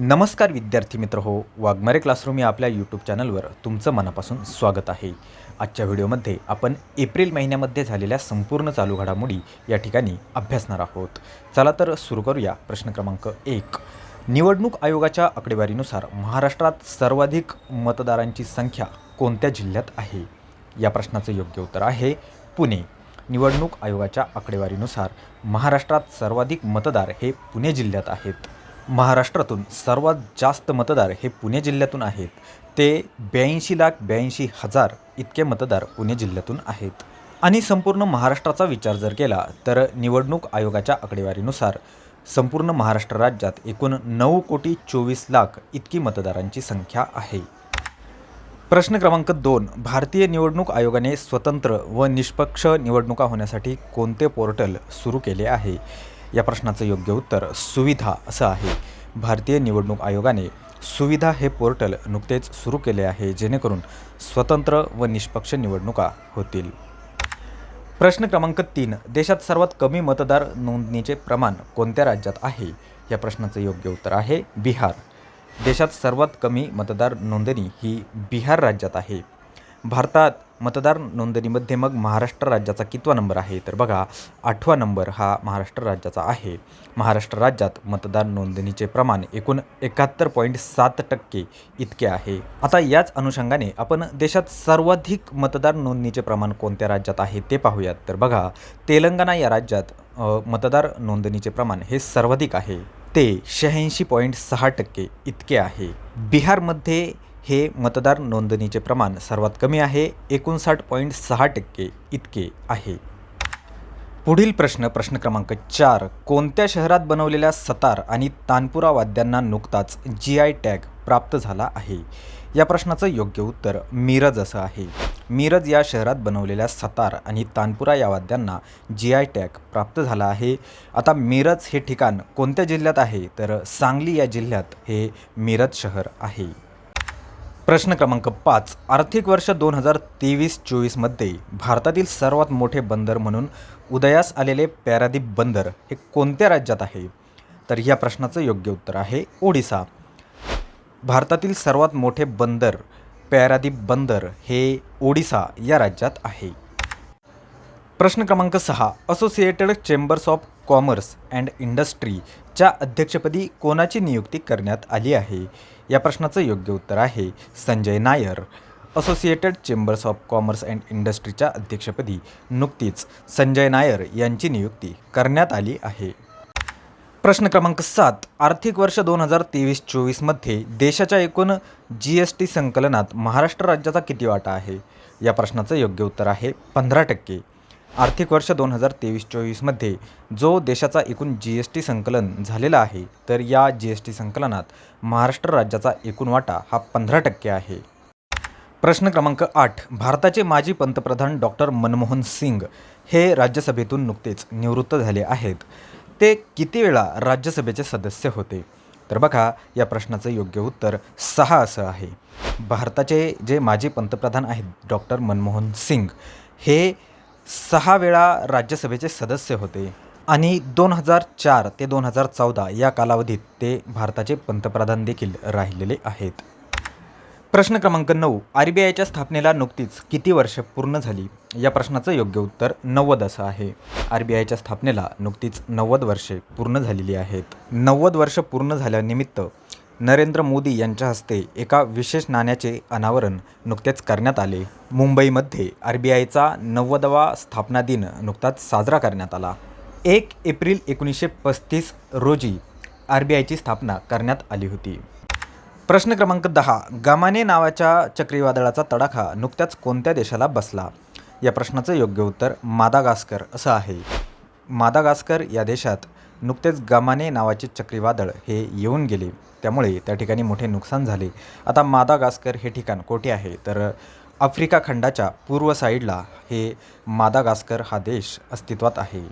नमस्कार विद्यार्थी मित्र हो वाघमारे क्लासरूम या आपल्या यूट्यूब चॅनलवर तुमचं मनापासून स्वागत आहे. आजच्या व्हिडिओमध्ये आपण एप्रिल महिन्यामध्ये झालेल्या संपूर्ण चालू घडामोडी या ठिकाणी अभ्यासणार आहोत. चला तर सुरू करूया प्रश्न क्रमांक एक. निवडणूक आयोगाच्या आकडेवारीनुसार महाराष्ट्रात सर्वाधिक मतदारांची संख्या कोणत्या जिल्ह्यात आहे? या प्रश्नाचं योग्य उत्तर आहे पुणे. निवडणूक आयोगाच्या आकडेवारीनुसार महाराष्ट्रात सर्वाधिक मतदार हे पुणे जिल्ह्यात आहेत. महाराष्ट्रातून सर्वात जास्त मतदार हे पुणे जिल्ह्यातून आहेत. ते ब्याऐंशी लाख ब्याऐंशी हजार इतके मतदार पुणे जिल्ह्यातून आहेत. आणि संपूर्ण महाराष्ट्राचा विचार जर केला तर निवडणूक आयोगाच्या आकडेवारीनुसार संपूर्ण महाराष्ट्र राज्यात एकूण नऊ कोटी चोवीस लाख इतकी मतदारांची संख्या आहे. प्रश्न क्रमांक दोन भारतीय निवडणूक आयोगाने स्वतंत्र व निष्पक्ष निवडणुका होण्यासाठी कोणते पोर्टल सुरू केले आहे? या प्रश्नाचं योग्य उत्तर सुविधा असं आहे. भारतीय निवडणूक आयोगाने सुविधा हे पोर्टल नुकतेच सुरू केले आहे जेणेकरून स्वतंत्र व निष्पक्ष निवडणुका होतील. प्रश्न क्रमांक तीन देशात सर्वात कमी मतदार नोंदणीचे प्रमाण कोणत्या राज्यात आहे? या प्रश्नाचं योग्य उत्तर आहे बिहार. देशात सर्वात कमी मतदार नोंदणी ही बिहार राज्यात आहे. भारतात मतदार नोंदणीमध्ये मग महाराष्ट्र राज्याचा कितवा नंबर आहे? तर बघा आठवा नंबर हा महाराष्ट्र राज्याचा आहे. महाराष्ट्र राज्यात मतदार नोंदणीचे प्रमाण एकूण एकाहत्तर पॉईंट सात टक्के इतके आहे. आता याच अनुषंगाने आपण देशात सर्वाधिक मतदार नोंदणीचे प्रमाण कोणत्या राज्यात आहे ते पाहूयात. तर बघा तेलंगणा या राज्यात मतदार नोंदणीचे प्रमाण हे सर्वाधिक आहे. ते शहाऐंशी पॉईंट सहा टक्के इतके आहे. बिहारमध्ये हे मतदार नोंदणीचे प्रमाण सर्वात कमी आहे एकोणसाठ पॉईंट सहा टक्के इतके आहे. पुढील प्रश्न प्रश्न क्रमांक चार. कोणत्या शहरात बनवलेल्या सतार आणि तानपुरा वाद्यांना नुकताच जी आय टॅग प्राप्त झाला आहे? या प्रश्नाचं योग्य उत्तर मिरज असं आहे. मिरज या शहरात बनवलेल्या सतार आणि तानपुरा या वाद्यांना जी आय टॅग प्राप्त झाला आहे. आता मिरज हे ठिकाण कोणत्या जिल्ह्यात आहे? तर सांगली या जिल्ह्यात हे मिरज शहर आहे. प्रश्न क्रमांक पाच. आर्थिक वर्ष दोन हजार तेवीस चोवीसमध्ये भारतातील सर्वात मोठे बंदर म्हणून उदयास आलेले पॅरादीप बंदर हे कोणत्या राज्यात आहे? तर या प्रश्नाचं योग्य उत्तर आहे ओडिसा. भारतातील सर्वात मोठे बंदर पॅरादीप बंदर हे ओडिसा या राज्यात आहे. प्रश्न क्रमांक सहा. Associated Chambers of Commerce and इंडस्ट्रीच्या अध्यक्षपदी कोणाची नियुक्ती करण्यात आली आहे? या प्रश्नाचं योग्य उत्तर आहे Sanjay Nair Associated Chambers of Commerce and इंडस्ट्रीच्या अध्यक्षपदी नुकतीच संजय नायर यांची नियुक्ती करण्यात आली आहे. प्रश्न क्रमांक सात आर्थिक वर्ष दोन हजार तेवीस चोवीसमध्ये देशाच्या एकूण जी एस टी संकलनात महाराष्ट्र राज्याचा किती वाटा आहे? या प्रश्नाचं योग्य उत्तर आहे पंधरा टक्के. आर्थिक वर्ष दोन हजार तेवीस चोवीसमध्ये जो देशाचा एकूण जी एस टी संकलन झालेला आहे तर या जी एस टी संकलनात महाराष्ट्र राज्याचा एकूण वाटा हा पंधरा टक्के आहे. प्रश्न क्रमांक आठ. भारताचे माजी पंतप्रधान डॉक्टर मनमोहन सिंग हे राज्यसभेतून नुकतेच निवृत्त झाले आहेत. ते किती वेळा राज्यसभेचे सदस्य होते? तर बघा या प्रश्नाचं योग्य उत्तर सहा असं आहे. भारताचे जे माजी पंतप्रधान आहेत डॉक्टर मनमोहन सिंग हे सहा वेळा राज्यसभेचे सदस्य होते आणि दोन हजार चार ते दोन हजार चौदा या कालावधीत ते भारताचे पंतप्रधान देखील राहिलेले आहेत. प्रश्न क्रमांक नऊ आर बी आयच्या स्थापनेला नुकतीच किती वर्ष पूर्ण झाली? या प्रश्नाचं योग्य उत्तर नव्वद असं आहे. आर बी आयच्या स्थापनेला नुकतीच नव्वद वर्षे पूर्ण झालेली आहेत. नव्वद वर्ष पूर्ण झाल्यानिमित्त नरेंद्र मोदी यांच्या हस्ते एका विशेष नाण्याचे अनावरण नुकतेच करण्यात आले. मुंबईमध्ये आर बी आयचा नव्वदवा स्थापना दिन नुकताच साजरा करण्यात आला. एक एप्रिल एकोणीसशे पस्तीस रोजी आर बी आयची स्थापना करण्यात आली होती. प्रश्न क्रमांक दहा गामाने नावाच्या चक्रीवादळाचा तडाखा नुकत्याच कोणत्या देशाला बसला? या प्रश्नाचं योग्य उत्तर मादागास्कर असं आहे. मादागास्कर या देशात नुकतेच गमाने नावाचे चक्रीवादळ हे येऊन गेले. त्यामुळे त्या ठिकाणी मोठे नुकसान झाले. आता मादागास्कर हे ठिकाण कोठे आहे? तर आफ्रिका खंडाच्या पूर्व साईडला हे मादागास्कर हा देश अस्तित्वात आहे.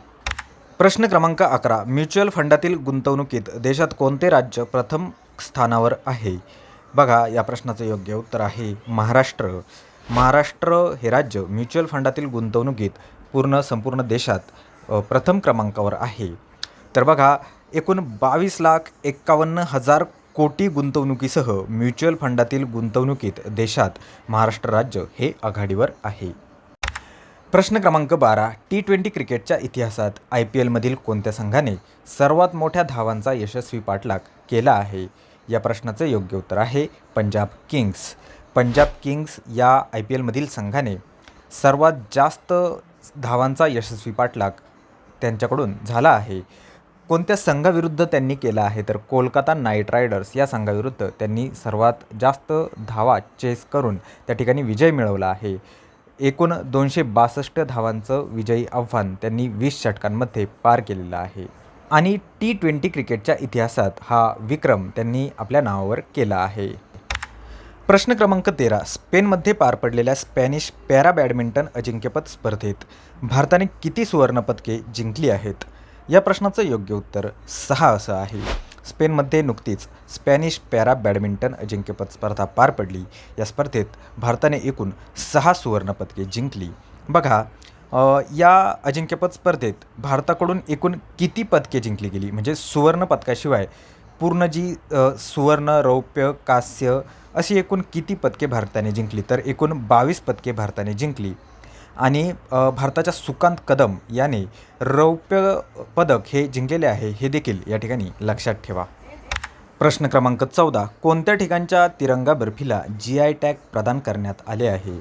प्रश्न क्रमांक अकरा. म्युच्युअल फंडातील गुंतवणुकीत देशात कोणते राज्य प्रथम स्थानावर आहे? बघा या प्रश्नाचं योग्य उत्तर आहे महाराष्ट्र. महाराष्ट्र हे राज्य म्युच्युअल फंडातील गुंतवणुकीत पूर्ण संपूर्ण देशात प्रथम क्रमांकावर आहे. तर बघा एकूण बावीस लाख एक्कावन्न हजार कोटी गुंतवणुकीसह म्युच्युअल फंडातील गुंतवणुकीत देशात महाराष्ट्र राज्य हे आघाडीवर आहे. प्रश्न क्रमांक बारा टी ट्वेंटी क्रिकेटच्या इतिहासात आय पी एलमधील कोणत्या संघाने सर्वात मोठ्या धावांचा यशस्वी पाठलाग केला आहे? या प्रश्नाचं योग्य उत्तर आहे पंजाब किंग्स. पंजाब किंग्स या आय पी एलमधील संघाने सर्वात जास्त धावांचा यशस्वी पाठलाग त्यांच्याकडून झाला आहे. कोणत्या संघाविरुद्ध त्यांनी केला आहे? तर कोलकाता नाईट रायडर्स या संघाविरुद्ध त्यांनी सर्वात जास्त धावा चेस करून त्या ठिकाणी विजय मिळवला आहे. एकूण दोनशे बासष्ट धावांचं विजयी आव्हान त्यांनी वीस षटकांमध्ये पार केलेलं आहे. आणि टी ट्वेंटी क्रिकेटच्या इतिहासात हा विक्रम त्यांनी आपल्या नावावर केला आहे. प्रश्न क्रमांक तेरा. स्पेनमध्ये पार पडलेल्या स्पॅनिश पॅरा बॅडमिंटन अजिंक्यपद स्पर्धेत भारताने किती सुवर्णपदके जिंकली आहेत? या प्रश्नाचं योग्य उत्तर सहा असं आहे. स्पेनमध्ये नुकतीच स्पॅनिश पॅरा बॅडमिंटन अजिंक्यपद स्पर्धा पार पडली. या स्पर्धेत भारताने एकूण सहा सुवर्णपदके जिंकली. बघा या अजिंक्यपद स्पर्धेत भारताकडून एकूण किती पदके जिंकली गेली? म्हणजे सुवर्णपदकाशिवाय पूर्ण जी सुवर्ण रौप्य कांस्य अशी एकूण किती पदके भारताने जिंकली? तर एकूण बावीस पदके भारताने जिंकली. आणि भारताच्या सुकांत कदम याने रौप्य पदक हे जिंकलेले आहे हे देखील या ठिकाणी लक्षात ठेवा. प्रश्न क्रमांक चौदा कोणत्या ठिकाणच्या तिरंगा बर्फीला जी आय टॅग प्रदान करण्यात आले आहे?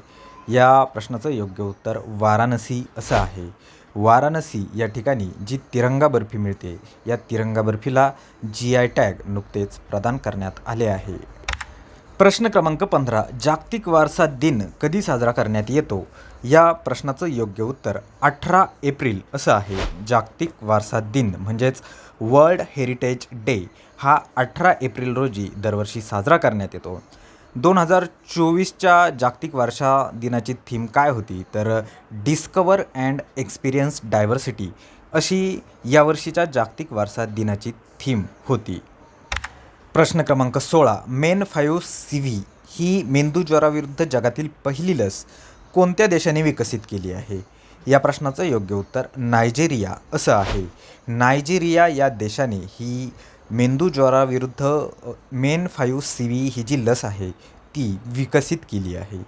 या प्रश्नाचं योग्य उत्तर वाराणसी असं आहे. वाराणसी या ठिकाणी जी तिरंगा बर्फी मिळते या तिरंगा बर्फीला जी आय टॅग नुकतेच प्रदान करण्यात आले आहे. प्रश्न क्रमांक पंधरा जागतिक वारसा दिन कधी साजरा करण्यात येतो? या प्रश्नाचं योग्य उत्तर अठरा एप्रिल असं आहे. जागतिक वारसा दिन म्हणजेच वर्ल्ड हेरिटेज डे हा अठरा एप्रिल रोजी दरवर्षी साजरा करण्यात येतो. दोन हजार चोवीसच्या जागतिक वारसा दिनाची थीम काय होती? तर डिस्कवर अँड एक्सपिरियन्स डायव्हर्सिटी अशी यावर्षीच्या जागतिक वारसा दिनाची थीम होती. प्रश्न क्रमांक सोळा मेन फायू सी व्ही ही मेंदूज्वराविरुद्ध जगातील पहिली लस कोणत्या देशाने विकसित केली आहे? या प्रश्नाचं योग्य उत्तर नायजेरिया. असं आहे नायजेरिया या देशाने ही मेंदूज्वराविरुद्ध मेन फायू सी व्ही ही जी लस आहे ती विकसित केली आहे.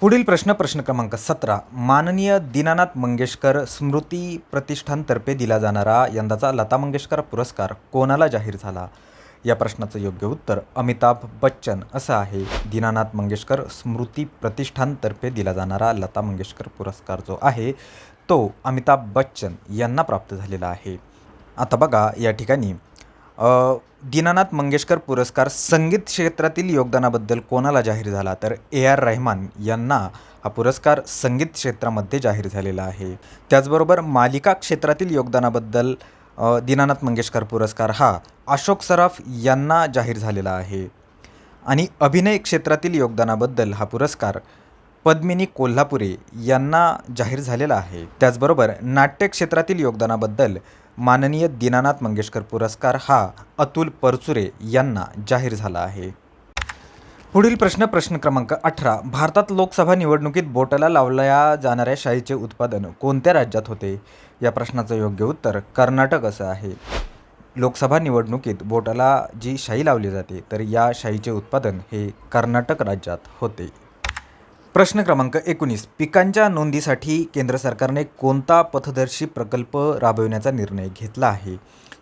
पुढील प्रश्न प्रश्न क्रमांक सतरा माननीय दीनानाथ मंगेशकर स्मृती प्रतिष्ठानतर्फे दिला जाणारा यंदाचा लता मंगेशकर पुरस्कार कोणाला जाहीर झाला? या प्रश्नाचं योग्य उत्तर अमिताभ बच्चन असं आहे. दीनानाथ मंगेशकर स्मृती प्रतिष्ठानतर्फे दिला जाणारा लता मंगेशकर पुरस्कार जो आहे तो अमिताभ बच्चन यांना प्राप्त झालेला आहे. आता बघा या ठिकाणी दीनानाथ मंगेशकर पुरस्कार संगीत क्षेत्रातील योगदानाबद्दल कोणाला जाहीर झाला? तर ए आर रहमान यांना हा पुरस्कार संगीत क्षेत्रामध्ये जाहीर झालेला आहे. त्याचबरोबर मालिका क्षेत्रातील योगदानाबद्दल दीनानाथ मंगेशकर पुरस्कार हा अशोक सराफ यांना जाहीर झालेला आहे. आणि अभिनय क्षेत्रातील योगदानाबद्दल हा पुरस्कार पद्मिनी कोल्हापुरे यांना जाहीर झालेला आहे. त्याचबरोबर नाट्य क्षेत्रातील योगदानाबद्दल माननीय दीनानाथ मंगेशकर पुरस्कार हा अतुल परचुरे यांना जाहीर झाला आहे. पुढील प्रश्न प्रश्न क्रमांक अठरा. भारतात लोकसभा निवडणुकीत बोटाला लावल्या जाणाऱ्या शाईचे उत्पादन कोणत्या राज्यात होते? या प्रश्नाचं योग्य उत्तर कर्नाटक असं आहे. लोकसभा निवडणुकीत बोटाला जी शाई लावली जाते तर या शाईचे उत्पादन हे कर्नाटक राज्यात होते. प्रश्न क्रमांक एकोणीस. पिकांच्या नोंदीसाठी केंद्र सरकारने कोणता पथदर्शी प्रकल्प राबविण्याचा निर्णय घेतला आहे?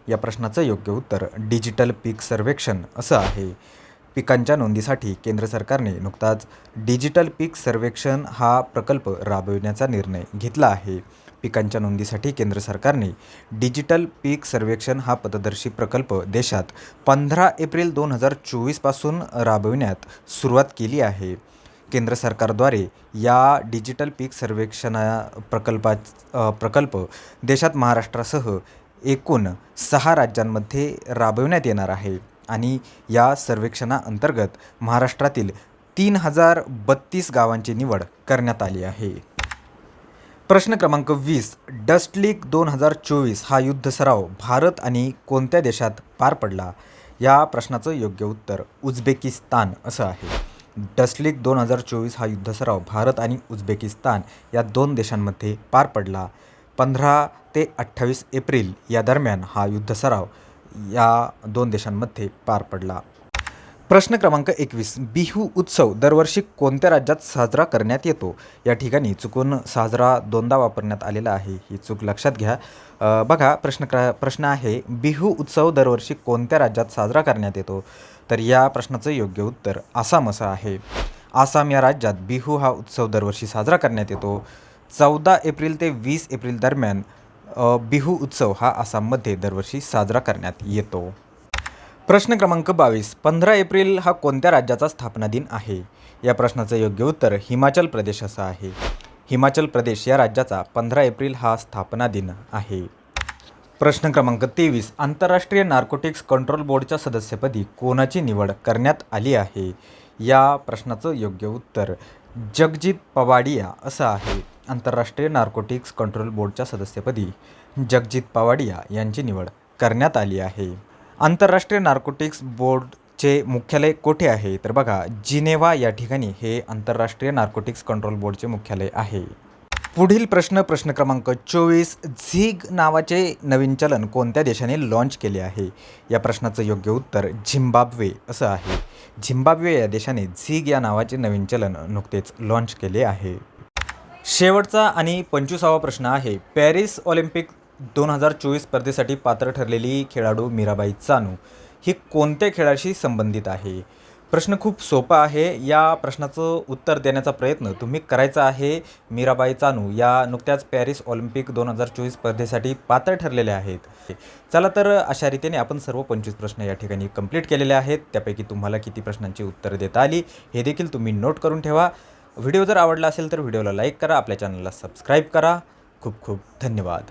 या प्रश्नाचं योग्य उत्तर डिजिटल पीक सर्वेक्षण असं आहे. पिकांच्या नोंदीसाठी केंद्र सरकारने नुकताच डिजिटल पीक सर्वेक्षण हा प्रकल्प राबविण्याचा निर्णय घेतला आहे. पिकांच्या नोंदीसाठी केंद्र सरकारने डिजिटल पीक सर्वेक्षण हा पथदर्शी प्रकल्प देशात पंधरा एप्रिल दोन हजार चोवीसपासून राबविण्यात सुरुवात केली आहे. केंद्र सरकारद्वारे या डिजिटल पीक सर्वेक्षणा प्रकल्पा प्रकल्प देशात महाराष्ट्रासह एकूण सहा राज्यांमध्ये राबविण्यात येणार आहे. आणि या सर्वेक्षणाअंतर्गत महाराष्ट्रातील तीन हजार बत्तीस गावांची निवड करण्यात आली आहे. प्रश्न क्रमांक वीस डस्ट लीग दोन हजार चोवीस हा युद्ध सराव भारत आणि कोणत्या देशात पार पडला? या प्रश्नाचं योग्य उत्तर उझबेकिस्तान असं आहे. डस्ट लीग दोन हजार चोवीस हा युद्ध सराव भारत आणि उझबेकिस्तान या दोन देशांमध्ये पार पडला. पंधरा ते अठ्ठावीस एप्रिल या दरम्यान हा युद्ध सराव या दोन देशांमध्ये पार पडला. प्रश्न क्रमांक एकवीस. बिहू उत्सव दरवर्षी कोणत्या राज्यात साजरा करण्यात येतो? या ठिकाणी चुकून साजरा दोनदा वापरण्यात आलेला आहे. ही चूक लक्षात घ्या. बघा प्रश्न क्र प्रश्न आहे बिहू उत्सव दरवर्षी कोणत्या राज्यात साजरा करण्यात येतो? तर या प्रश्नाचं योग्य उत्तर आसाम असं आहे. आसाम या राज्यात बिहू हा उत्सव दरवर्षी साजरा करण्यात येतो. चौदा एप्रिल ते वीस एप्रिल दरम्यान बिहू उत्सव हा आसाममध्ये दरवर्षी साजरा करण्यात येतो. प्रश्न क्रमांक बावीस पंधरा एप्रिल हा कोणत्या राज्याचा स्थापना दिन आहे? या प्रश्नाचं योग्य उत्तर हिमाचल प्रदेश असं आहे. हिमाचल प्रदेश या राज्याचा पंधरा एप्रिल हा स्थापना दिन आहे. प्रश्न क्रमांक तेवीस आंतरराष्ट्रीय नार्कोटिक्स कंट्रोल बोर्डच्या सदस्यपदी कोणाची निवड करण्यात आली आहे? या प्रश्नाचं योग्य उत्तर जगजित पवाडिया असं आहे. आंतरराष्ट्रीय नार्कोटिक्स कंट्रोल बोर्डच्या सदस्यपदी जगजित पावाडिया यांची निवड करण्यात आली आहे. आंतरराष्ट्रीय नार्कोटिक्स बोर्डचे मुख्यालय कोठे आहे? तर बघा जिनेव्हा या ठिकाणी हे आंतरराष्ट्रीय नार्कोटिक्स कंट्रोल बोर्डचे मुख्यालय आहे. पुढील प्रश्न प्रश्न क्रमांक चोवीस झिग नावाचे नवीन चलन कोणत्या देशाने लॉन्च केले आहे? या प्रश्नाचं योग्य उत्तर झिम्बाब्वे असं आहे. झिम्बाब्वे या देशाने झिग या नावाचे नवीन चलन नुकतेच लॉन्च केले आहे. शेवटचा आणि पंचवीसावा प्रश्न आहे. पॅरिस ऑलिम्पिक दोन हजार चोवीस स्पर्धेसाठी पात्र ठरलेली खेळाडू मीराबाई चानू ही कोणत्या खेळाशी संबंधित आहे? प्रश्न खूप सोपा आहे. या प्रश्नाचं उत्तर देण्याचा प्रयत्न तुम्ही करायचा आहे. मीराबाई चानू या नुकत्याच पॅरिस ऑलिम्पिक दोन हजार चोवीस स्पर्धेसाठी पात्र ठरलेल्या आहेत. चला तर अशा रीतीने आपण सर्व पंचवीस प्रश्न या ठिकाणी कंप्लीट केलेले आहेत. त्यापैकी तुम्हाला किती प्रश्नांची उत्तरं देता आली हे देखील तुम्ही नोट करून ठेवा. व्हिडिओ जर आवडला असेल तर व्हिडिओला लाईक करा आपल्या चॅनलला सबस्क्राईब करा. खूप खूप धन्यवाद.